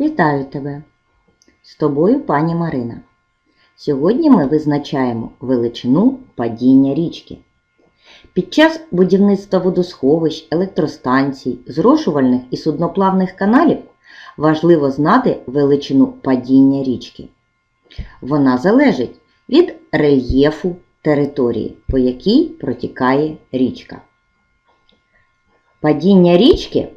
Вітаю тебе! З тобою пані Марина. Сьогодні ми визначаємо величину падіння річки. Під час будівництва водосховищ, електростанцій, зрошувальних і судноплавних каналів важливо знати величину падіння річки. Вона залежить від рельєфу території, по якій протікає річка. Падіння річки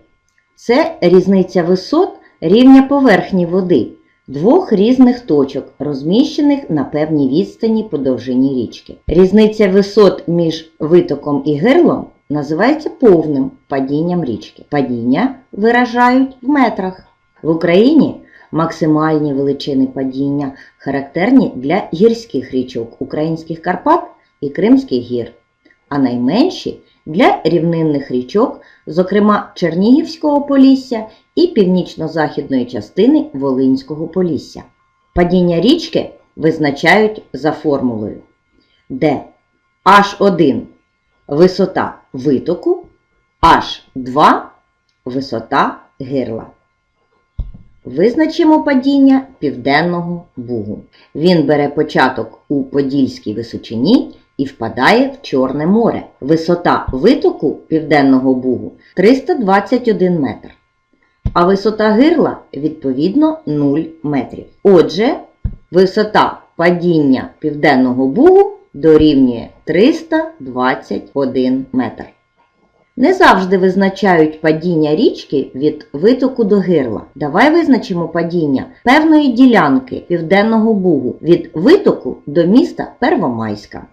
це різниця висот рівня поверхні води двох різних точок, розміщених на певній відстані по довжині річки. Різниця висот між витоком і гирлом називається повним падінням річки. Падіння виражають в метрах. В Україні максимальні величини падіння характерні для гірських річок українських Карпат і Кримських гір, а найменші для рівнинних річок, зокрема Чернігівського Полісся і північно-західної частини Волинського Полісся. Падіння річки визначають за формулою, де H1 висота витоку, H2 висота гирла. Визначимо падіння Південного Бугу. Він бере початок у Подільській височині і впадає в Чорне море. Висота витоку Південного Бугу 321 метр, а висота гирла відповідно 0 метрів. Отже, висота падіння Південного Бугу дорівнює 321 метр. Не завжди визначають падіння річки від витоку до гирла. Давай визначимо падіння певної ділянки Південного Бугу від витоку до міста Первомайська.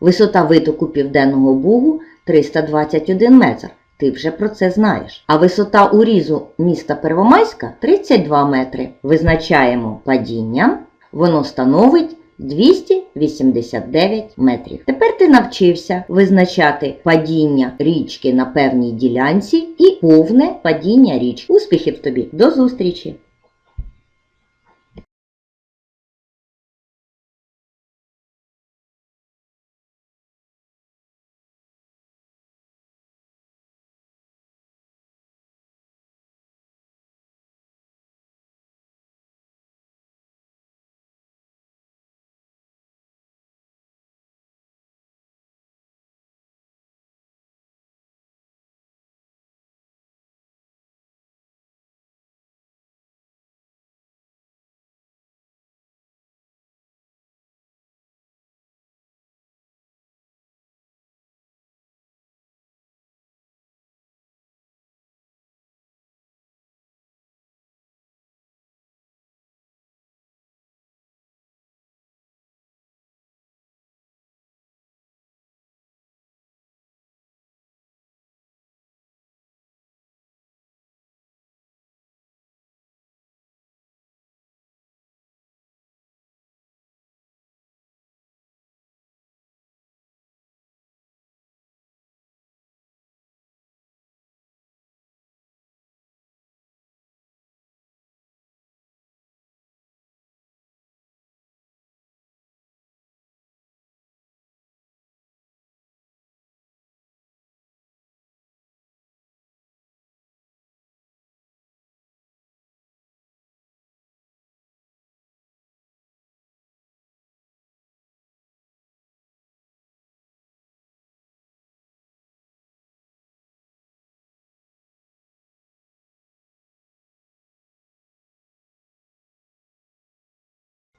Висота витоку Південного Бугу 321 метр. Ти вже про це знаєш. А висота урізу міста Первомайська 32 метри. Визначаємо падіння. Воно становить 289 метрів. Тепер ти навчився визначати падіння річки на певній ділянці і повне падіння річки. Успіхів тобі! До зустрічі!